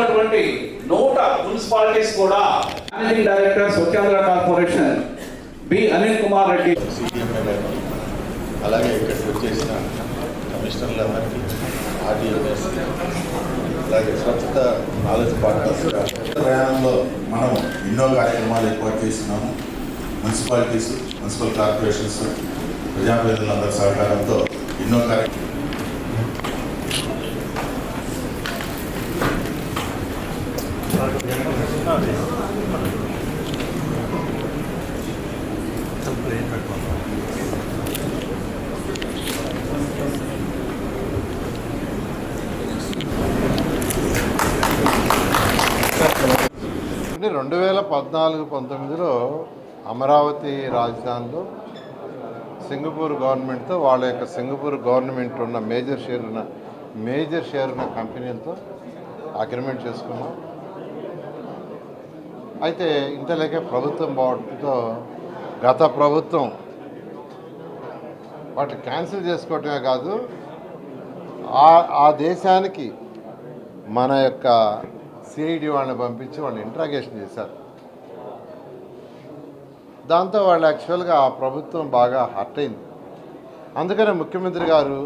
ఉన్నటువంటి నూట మున్సిపాలిటీస్ కూడా managing director Swachh Andhra corporation B Anil Kumar Reddy అలాగే ఇక్కడికి వచ్చేసిన కమిషనర్ వారికి ఆర్డీఎస్ అలాగే స్వచ్ఛత నాలెడ్జ్ పార్ట్నర్స్ ప్రయాణంలో మనం ఎన్నో కార్యక్రమాలు ఏర్పాటు చేస్తున్నాము. మున్సిపాలిటీస్ మున్సిపల్ కార్పొరేషన్స్ ప్రజాప్రతినిధులందరి సహకారంతో ఎన్నో కార్యక్రమాలు రెండు వేల పద్నాలుగు పంతొమ్మిదిలో అమరావతి రాజధానిలో సింగపూర్ గవర్నమెంట్తో వాళ్ళ యొక్క సింగపూర్ గవర్నమెంట్ ఉన్న మేజర్ షేర్ ఉన్న మేజర్ షేర్ ఉన్న కంపెనీలతో అగ్రిమెంట్ చేసుకున్నాం. అయితే ఇంతలేకే ప్రభుత్వం బావడంతో గత ప్రభుత్వం వాటిని క్యాన్సిల్ చేసుకోవటమే కాదు ఆ ఆ దేశానికి మన యొక్క సిఐడి వాళ్ళని పంపించి వాళ్ళు ఇంట్రాగేషన్ చేశారు. దాంతో వాళ్ళు యాక్చువల్గా ఆ ప్రభుత్వం బాగా హర్ట్ అయింది. అందుకనే ముఖ్యమంత్రి గారు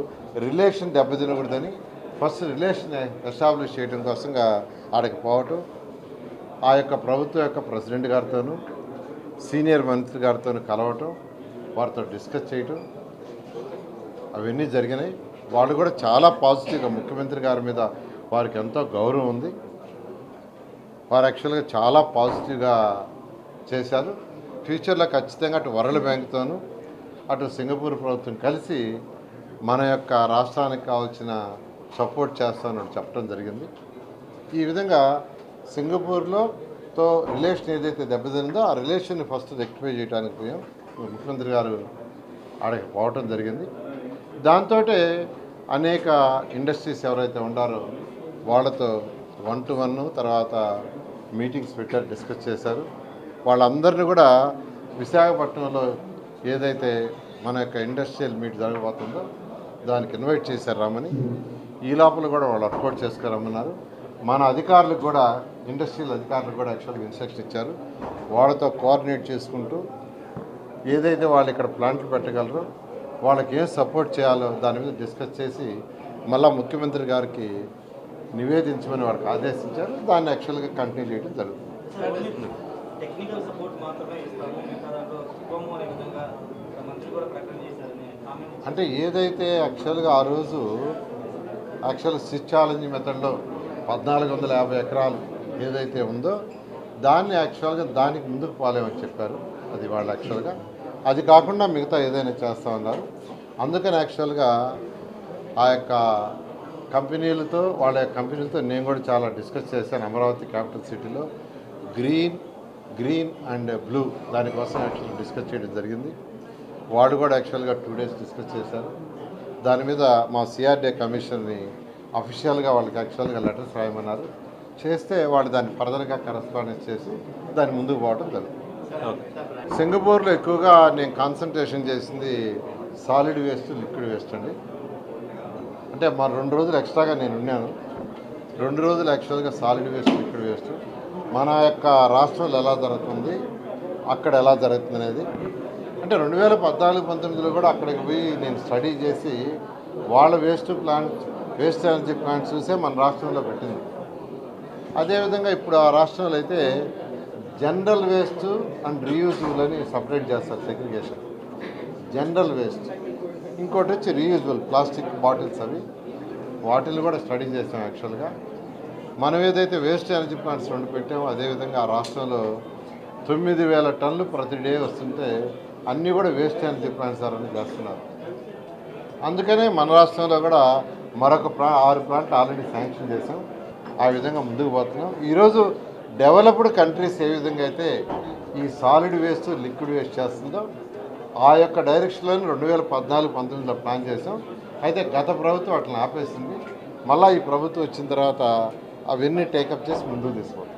రిలేషన్ దెబ్బతినకూడదని ఫస్ట్ రిలేషన్ ఎస్టాబ్లిష్ చేయడం కోసంగా ఆడకి పోవటం ఆ యొక్క ప్రభుత్వం యొక్క ప్రెసిడెంట్ గారితోనూ సీనియర్ మంత్రి గారితో కలవటం వారితో డిస్కస్ చేయటం అవన్నీ జరిగినాయి. వాళ్ళు కూడా చాలా పాజిటివ్గా ముఖ్యమంత్రి గారి మీద వారికి ఎంతో గౌరవం ఉంది. వారు యాక్చువల్గా చాలా పాజిటివ్గా చేశారు. ఫ్యూచర్లో ఖచ్చితంగా అటు వరల్డ్ బ్యాంక్తోనూ అటు సింగపూర్ ప్రభుత్వం కలిసి మన యొక్క రాష్ట్రానికి కావాల్సిన సపోర్ట్ చేస్తామని చెప్పడం జరిగింది. ఈ విధంగా సింగపూర్లో తో రిలేషన్ ఏదైతే దెబ్బతిందో ఆ రిలేషన్ని ఫస్ట్ రెక్టిఫై చేయడానికి పోయాం. ముఖ్యమంత్రి గారు ఆడకి పోవటం జరిగింది. దాంతో అనేక ఇండస్ట్రీస్ ఎవరైతే ఉండారో వాళ్ళతో వన్ టు వన్ తర్వాత మీటింగ్స్ పెట్టారు డిస్కస్ చేశారు. వాళ్ళందరినీ కూడా విశాఖపట్నంలో ఏదైతే మన యొక్క ఇండస్ట్రియల్ మీట్ జరగబోతుందో దానికి ఇన్వైట్ చేశారు రమ్మని ఈ లోపల కూడా వాళ్ళు వర్కౌట్ చేసుకురమ్మన్నారు. మన అధికారులకు కూడా ఇండస్ట్రియల్ అధికారులకు కూడా యాక్చువల్గా ఇన్స్ట్రక్షన్ ఇచ్చారు. వాళ్ళతో కోఆర్డినేట్ చేసుకుంటూ ఏదైతే వాళ్ళు ఇక్కడ ప్లాంట్లు పెట్టగలరో వాళ్ళకి ఏం సపోర్ట్ చేయాలో దాని మీద డిస్కస్ చేసి మళ్ళా ముఖ్యమంత్రి గారికి నివేదించమని వారికి ఆదేశించారు. దాన్ని యాక్చువల్గా కంటిన్యూ చేయడం జరుగుతుంది. అంటే ఏదైతే యాక్చువల్గా ఆ రోజు యాక్చువల్ స్విచ్ ఛాలెంజ్ మెథడ్లో పద్నాలుగు వందల యాభై ఎకరాలు ఏదైతే ఉందో దాన్ని యాక్చువల్గా దానికి ముందుకు పోలేమని చెప్పారు. అది వాళ్ళు యాక్చువల్గా. అది కాకుండా మిగతా ఏదైనా చేస్తామన్నారు అందుకని యాక్చువల్గా ఆ యొక్క కంపెనీలతో వాళ్ళ యొక్క కంపెనీలతో నేను కూడా చాలా డిస్కస్ చేశాను అమరావతి క్యాపిటల్ సిటీలో. గ్రీన్ గ్రీన్ అండ్ బ్లూ దానికోసం యాక్చువల్గా డిస్కస్ చేయడం జరిగింది. వాళ్ళు కూడా యాక్చువల్గా టూ డేస్ డిస్కస్ చేశారు. దాని మీద మా సిఆర్డే కమిషన్ని అఫీషియల్గా వాళ్ళకి యాక్చువల్గా లెటర్స్ రాయమన్నారు. చేస్తే వాళ్ళు దాన్ని ఫర్దర్గా కరస్పాండెన్స్ చేసి దాని ముందుకు పోవడం జరుగుతుంది. సింగపూర్లో ఎక్కువగా నేను కాన్సన్ట్రేషన్ చేసింది సాలిడ్ వేస్ట్ లిక్విడ్ వేస్ట్ అండి. అంటే మా రెండు రోజులు ఎక్స్ట్రాగా నేను ఉన్నాను. రెండు రోజులు యాక్చువల్గా సాలిడ్ వేస్ట్ లిక్విడ్ వేస్ట్ మన యొక్క రాష్ట్రంలో ఎలా జరుగుతుంది అక్కడ ఎలా జరుగుతుంది అనేది. అంటే రెండు వేల పద్నాలుగు పంతొమ్మిదిలో కూడా అక్కడికి పోయి నేను స్టడీ చేసి వాళ్ళ waste plant waste energy plants చూసే మన రాష్ట్రంలో పెట్టింది. అదేవిధంగా ఇప్పుడు ఆ రాష్ట్రంలో అయితే జనరల్ వేస్ట్ అండ్ రీయూజబుల్ అని సపరేట్ చేస్తారు సెగ్రిగేషన్. General waste. ఇంకోటి వచ్చి రీయూజబుల్ ప్లాస్టిక్ బాటిల్స్ అవి. వాటిని కూడా స్టడీ చేసాం యాక్చువల్గా. మనం ఏదైతే వేస్ట్ ఎనర్జీ ప్లాంట్స్ రెండు పెట్టామో అదేవిధంగా ఆ రాష్ట్రంలో తొమ్మిది వేల టన్నులు ప్రతి డే వస్తుంటే అన్నీ కూడా వేస్ట్ ఎనర్జీ ప్లాంట్స్ అని చేస్తున్నారు. అందుకనే మన రాష్ట్రంలో కూడా మరొక ప్రా ఆరు ప్లాంట్లు ఆల్రెడీ శాంక్షన్ చేసాం ఆ విధంగా ముందుకు పోతున్నాం. ఈరోజు డెవలప్డ్ కంట్రీస్ ఏ విధంగా అయితే ఈ సాలిడ్ వేస్ట్ లిక్విడ్ వేస్ట్ చేస్తుందో ఆ యొక్క డైరెక్షన్లో రెండు వేల పద్నాలుగు పంతొమ్మిదిలో ప్లాన్ చేసాం అయితే గత ప్రభుత్వం అట్లా ఆపేసింది. మళ్ళీ ఈ ప్రభుత్వం వచ్చిన తర్వాత అవన్నీ టేకప్ చేసి ముందుకు తీసుకోవాలి